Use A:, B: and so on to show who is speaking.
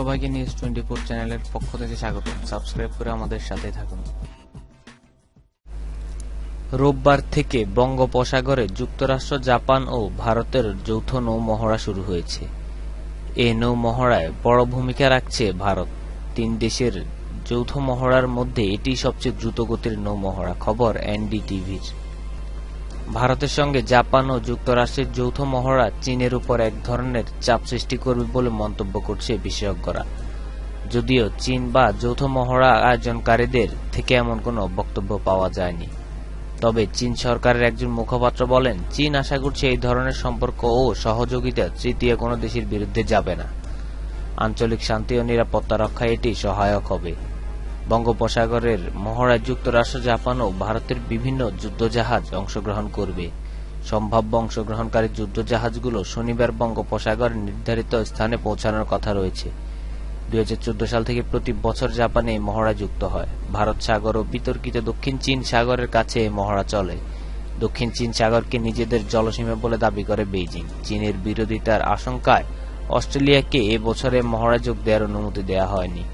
A: সবাইকে news twenty four চ্যানেলের পক্ষ থেকে স্বাগত। সাবস্ক্রাইব করে আমাদের সাথে থাকুন। রোববার থেকে বঙ্গোপসাগরে যুক্তরাষ্ট্র, জাপান ও ভারতের যৌথ নৌ মহড়া শুরু হয়েছে। এ নৌ মহড়ায় বড় ভূমিকা রাখছে ভারত। তিন দেশের যৌথ মহড়ার মধ্যে এটি সবচেয়ে দ্রুতগতির নৌ মহড়া খবর এনডিটিভির। ভারতের সঙ্গে জাপান ও যুক্তরাষ্ট্রের যৌথ মহড়া চীনের উপর এক ধরনের চাপ সৃষ্টি করবে বলে মন্তব্য করছে বিশেষজ্ঞরা। যদিও চীন বা যৌথ মহড়া আয়োজনকারীদের থেকে এমন কোনো বক্তব্য পাওয়া যায়নি। তবে চীন সরকারের একজন মুখপাত্র বলেন, চীন আশা করছে এই ধরনের সম্পর্ক ও সহযোগিতা তৃতীয় কোনো দেশের বিরুদ্ধে যাবে না। আঞ্চলিক শান্তি ও নিরাপত্তা রক্ষায় এটি সহায়ক হবে। বঙ্গোপসাগরের মহড়ায় যুক্তরাষ্ট্র, জাপান ও ভারতের বিভিন্ন যুদ্ধজাহাজ অংশগ্রহণ করবে। সম্ভাব্য অংশগ্রহণকারী যুদ্ধজাহাজগুলো শনিবার বঙ্গোপসাগরের নির্ধারিত স্থানে পৌঁছানোর কথা রয়েছে। দু হাজার চোদ্দ সাল থেকে প্রতি বছর জাপানে এই মহড়া যুক্ত হয়। ভারত সাগর ও বিতর্কিত দক্ষিণ চীন সাগরের কাছে এই মহড়া চলে। দক্ষিণ চীন সাগরকে নিজেদের জলসীমা বলে দাবি করে বেইজিং। চীনের বিরোধিতার আশঙ্কায় অস্ট্রেলিয়াকে এ বছরে মহড়া যোগ দেওয়ার অনুমতি দেওয়া হয়নি।